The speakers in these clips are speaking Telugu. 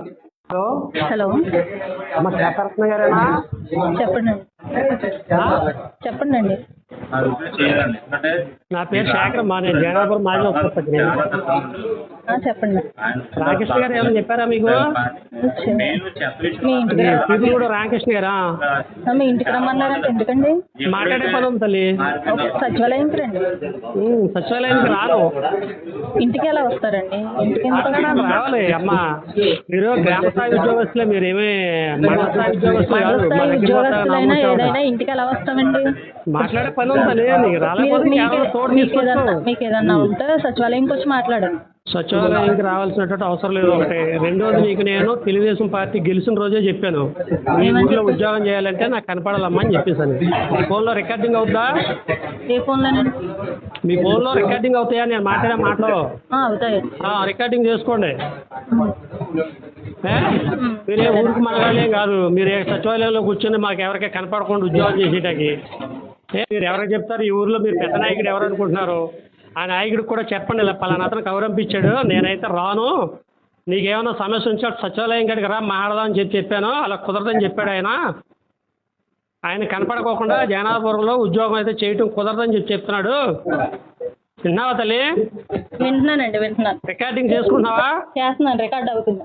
హలో. హలో. అమ్మ శేఖరత్న గారేనా? చెప్పండి? చెప్పండి అండి. నా పేరు శేఖర్ మా నేను జగన్నాపురం మాజీ ఉపస్థితి ఆ, చెప్పండి. రామకృష్ణ గారు ఏమైనా చెప్పారా మీకు? మీ ఇంటికి కూడా రామకృష్ణ గారా? మీ ఇంటికి రమ్మన్నారంటే ఎందుకండి? మాట్లాడే పని ఉంది తల్లి. ఓకే సచివాలయంకి రండి. సచివాలయానికి రాను. ఇంటికి ఎలా వస్తారండి? ఇంటికి? రావాలి అమ్మా. మీరు గ్రామ స్థాయి ఉద్యోగస్తులే మండల స్థాయి ఉద్యోగస్తులు మండల కాదు స్థాయి దగ్గర ఉద్యోగస్తులైనా ఏదైనా ఇంటికి ఎలా వస్తామండి? మాట్లాడే పని మీకు ఏదన్నా ఉంటే సచివాలయంకి వచ్చి మాట్లాడండి. సచివాలయానికి రావాల్సినటువంటి అవసరం లేదు. ఒకటి రెండోది నీకు నేను తెలుగుదేశం పార్టీ గెలిచిన రోజే చెప్పాను. ఊళ్ళో చెప్పారు? ఉద్యోగం చేయాలంటే నాకు కనపడాలమ్మా అని చెప్పేసాను మీ ఫోన్లో రికార్డింగ్ అవుతుందా ఏ ఫోన్లోనండి మీ ఫోన్లో రికార్డింగ్ అవుతాయా? నేను మాట్లాడే మాటలు. అవుతాయి. రికార్డింగ్ చేసుకోండి? మీరే ఊరికి మనగాలేం కాదు. మీరు సచివాలయంలో కూర్చొని మాకు ఎవరికీ కనపడకుండా ఉద్యోగం చేసేటకి. ఏ మీరు ఎవరికి చెప్తారు ఈ ఊర్లో మీరు పెద్ద నాయకుడు ఎవరు అనుకుంటున్నారు? ఆ నాయకుడికి కూడా చెప్పండి ఇలా పలానా అతను కౌరంపించాడు నేనైతే రాను. నీకేమైనా సమస్య ఉంటే సచివాలయం కాడికి రా మాట్లాడదాం అని చెప్పి చెప్పాను అలా కుదరదని చెప్పాడు ఆయన. ఆయన కనపడకోకుండా జగన్నాథపురంలో ఉద్యోగం అయితే చేయటం కుదరదని చెప్పి చెప్తున్నాడు. విన్నావా తల్లి? వింటున్నానండి వింటున్నాను. రికార్డింగ్ చేసుకుంటున్నావా? చేస్తున్నాను రికార్డ్ అవుతుంది.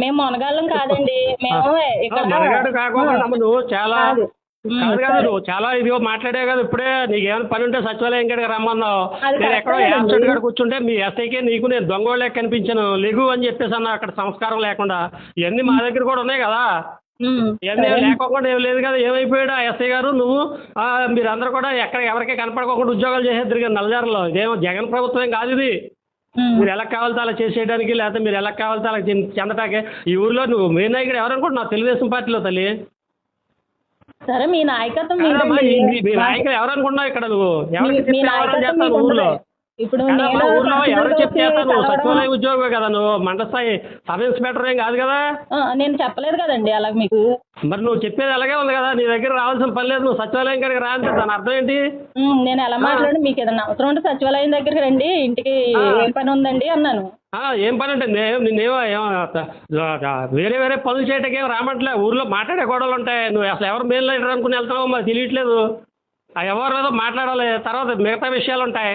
మేము మునగాళ్ళం కాదండి. మేము ఇక్కడ మనగాడు కాకుండా నువ్వు చాలా కాదు. కాదు. నువ్వు చాలా ఇదిగో మాట్లాడే కదా ఇప్పుడే. నీకు ఏమైనా పని ఉంటే సచివాలయం కాడికి రమ్మన్నావు. నేను ఎక్కడో. యాబ్సెంట్ కాడ కూర్చుంటే మీ ఎస్ఐకే నీకు నేను దొంగోళ్ళే కనిపించాను లెగు అని చెప్పేసి అన్న అక్కడ సంస్కారం లేకుండా. ఇవన్నీ మా దగ్గర కూడా ఉన్నాయి కదా. ఇవన్నీ. లేకోకుండా ఏం లేదు కదా. ఏమైపోయాడు ఆ ఎస్ఐ గారు? నువ్వు మీరందరూ కూడా ఎక్కడ ఎవరికీ కనపడకోకుండా ఉద్యోగాలు చేసేద్దరు కదా నల్లజారులో ఇదేమో జగన్ ప్రభుత్వం కాదు ఇది. మీరు ఎలా కావాలితే అలా చేసేయడానికి లేకపోతే మీరు ఎలా కావాలితే అలా చెంద- చెందటానికి ఈ ఊర్లో నువ్వు మెయిన్ నాయకుడు ఎవరనుకుంటున్నావు తెలుగుదేశం పార్టీలో తల్లి. సరే మీ నాయకత్వం మీ- మీ నాయకుడు ఎవరనుకుంటున్నావు ఇక్కడ నువ్వు? ఎవరికి మీ- మీ ఊర్లో. ఇప్పుడు ఊర్లో ఎవరు తహసీల్దార్కి చెప్తే చేస్తావు నువ్వు కలవడం- సచివాలయ ఉద్యోగమే కదా నువ్వు. మండల స్థాయి సబ్ ఇన్స్పెక్టర్ ఏం కాదు కదా? నేను చెప్పలేదు కదండి అలా మీకు. మరి నువ్వు చెప్పేది అలాగే ఉంది కదా? నీ దగ్గర రావాల్సిన పని లేదు. నువ్వు సచివాలయం కాడికి రా అంటే దాని అర్థం ఏంటి? నేను ఎలా మాట్లాడి మీకు ఏదైనా అవసరం ఉంటే సచివాలయం దగ్గరికి రండి. ఇంటికి. ఏం పని ఉందండి అన్నాను. ఏం పని అంటే నేను నిన్నేమో ఏమో త- వేరే వేరే పనులు చేయటం ఏం రామట్లే ఊర్లో మాట్లాడే గొడవలు ఉంటాయి. నువ్వు అసలు ఎవరు మెయిన్ లీడర్ అనుకుని వెళ్తున్నావో మాకు తెలియట్లేదు. ఆ ఎవరు ఏదో మాట్లాడాలి. తర్వాత మిగతా విషయాలు ఉంటాయి.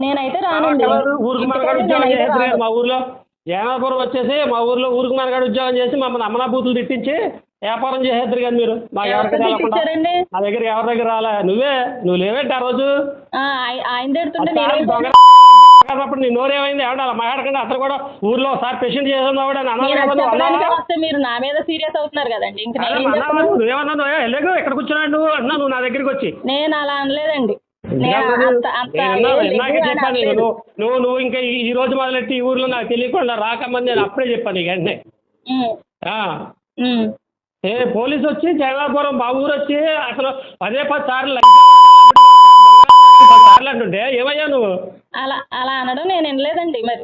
నేనైతే రానండి. ఊరికి మనగాడు ఉద్యోగం చేసేది. మా ఊర్లో. జగన్నాపురం వచ్చేసి మా ఊర్లో ఊరికి మనగాడు ఉద్యోగం చేసి మమ్మల్ని అమ్మనా బూతులు తిట్టించి వ్యాపారం చేసేద్దరు కదా మీరు. మా ఎవరికి? నా దగ్గర ఎవరి దగ్గర రాలే. నువ్వే నువ్వు లేవేంటి ఆ రోజు? ఆయన అప్పుడు నీ నోరేమైంది? ఎవడ అలా మాట్లాడకుండా అతను కూడా ఊర్లో ఒకసారి పేషెంట్ అన్నావా? వస్తే మీరు నా మీద సీరియస్ అవుతున్నారు కదండి. ఇంక అరే నేనేం అన్నావా? చెప్పను? నువ్వేమన్నావు? ఎలాగో ఇక్కడ కూర్చున్నాడు నువ్వు? అన్నా నువ్వు నా దగ్గరికి వచ్చి. నేను అలా అనలేదండి. ఇందాకే చెప్పాను. నువ్వు నువ్వు నువ్వు ఇంకా ఈ- రోజు మొదలెట్టి ఈ ఊర్లో నాకు తెలియకుండా రాకమని నేను అప్పుడే చెప్పాను నీకు వెంటనే. ఏ పోలీసు వచ్చి జగన్నాపురం మా ఊరు వచ్చి అసలు పదే పది సార్లు సార్లు అంటుంటే ఏమయ్యా నువ్వు? అలా అలా అనడం నేను వినలేదండి మరి.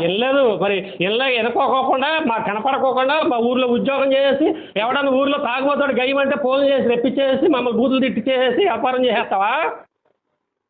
వినలేదు. మరి ఇళ్ళ వెనుకోకుండా మా కనపడకోకుండా మా ఊర్లో ఉద్యోగం చేసేసి ఎవడన్నా ఊర్లో తాగుబోతాడు గయ్యమంటే ఫోన్ చేసి రెప్పించేసి మమ్మల్ని బూతులు తిట్టించేసి వ్యాపారం చేసేస్తావా?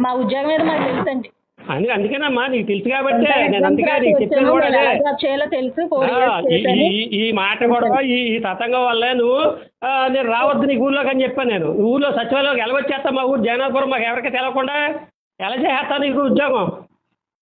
మా ఉద్యోగం ఏదో మాకు తెలుసండి. అని అందుకేనమ్మా నీకు తెలుసు కాబట్టే నేను అందుకే నీకు కూడా అదే. చేయాలో తెలుసు four ఆ, years ఈ- చేశాను. ఈ- ఈ మాట కూడా ఈ ఈ తతంగం వల్లే నువ్వు ఆ, నేను రావద్దు నీకు ఊర్లోకి అని చెప్పాను నేను. ఊర్లో సచివాలయంకి ఎలా వచ్చేస్తా మా ఊరు? జగన్నాథపురం మాకు ఎవరికి తెలవకుండా ఎలా చేస్తా నీకు ఉద్యోగం?